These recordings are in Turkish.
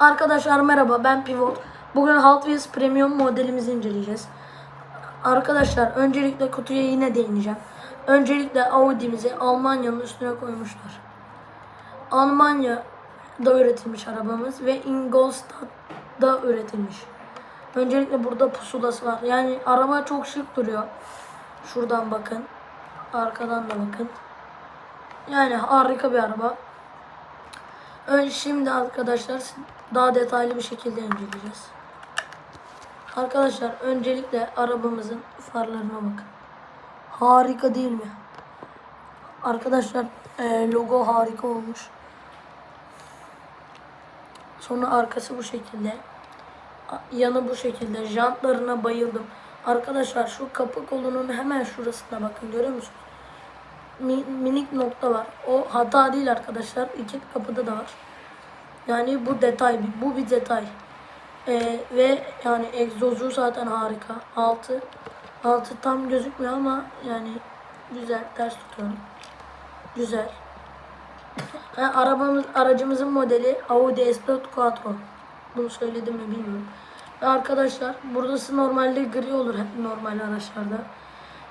Arkadaşlar merhaba ben Pivot. Bugün Hot Wheels Premium modelimizi inceleyeceğiz. Arkadaşlar öncelikle kutuya yine değineceğim. Öncelikle Audi'mizi Almanya'nın üstüne koymuşlar. Almanya'da üretilmiş arabamız ve Ingolstadt'da üretilmiş. Öncelikle burada pusulası var. Yani araba çok şık duruyor. Şuradan bakın. Arkadan da bakın. Yani harika bir araba. Ön şimdi arkadaşlar daha detaylı bir şekilde inceleyeceğiz. Arkadaşlar öncelikle arabamızın farlarına bakın. Harika değil mi? Arkadaşlar e, logo harika olmuş. Sonra arkası bu şekilde. Yanı bu şekilde. Jantlarına bayıldım. Arkadaşlar şu kapı kolunun hemen şurasına bakın görüyor musunuz? Mi- minik nokta var. O hata değil arkadaşlar. İki kapıda da var. Yani bu detay, bu bir detay. Ee, ve yani egzozu zaten harika. Altı, altı tam gözükmüyor ama yani güzel. Ters tutuyorum. Güzel. Arabamız, aracımızın modeli Audi S4 Quattro. Bunu söyledim mi bilmiyorum. Ve arkadaşlar burası normalde gri olur normal araçlarda.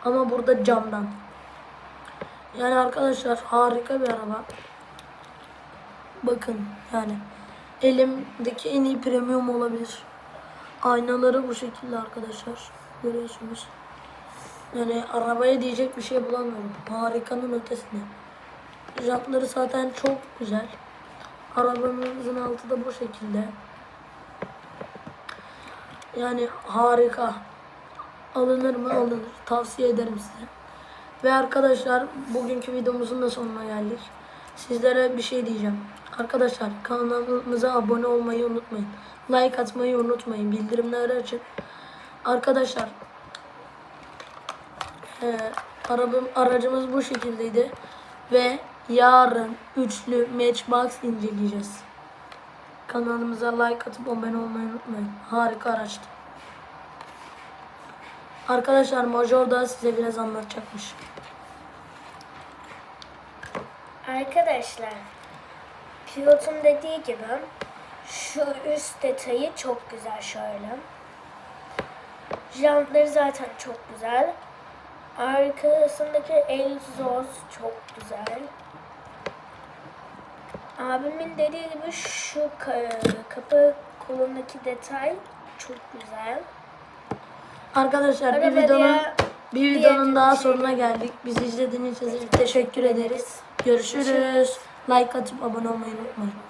Ama burada camdan. Yani arkadaşlar harika bir araba. Bakın yani elimdeki en iyi premium olabilir. Aynaları bu şekilde arkadaşlar. Görüyorsunuz. Yani arabaya diyecek bir şey bulamıyorum. Harikanın ötesinde. Jantları zaten çok güzel. Arabamızın altı da bu şekilde. Yani harika. Alınır mı? Alınır. Tavsiye ederim size. Ve arkadaşlar bugünkü videomuzun da sonuna geldik. Sizlere bir şey diyeceğim. Arkadaşlar kanalımıza abone olmayı unutmayın. Like atmayı unutmayın. Bildirimleri açın. Arkadaşlar e, arabam, aracımız bu şekildeydi. Ve yarın üçlü Matchbox inceleyeceğiz. Kanalımıza like atıp abone olmayı unutmayın. Harika araçtı. Arkadaşlar Major da size biraz anlatacakmış. Arkadaşlar, pilotun dediği gibi şu üst detayı çok güzel şöyle. Jantları zaten çok güzel. Arkasındaki egzoz çok güzel. Abimin dediği gibi şu ka- kapı kolundaki detay çok güzel. Arkadaşlar bir videonun bir videonun daha sonuna geldik. Bizi izlediğiniz için teşekkür ederiz. Görüşürüz. Like atıp abone olmayı unutmayın.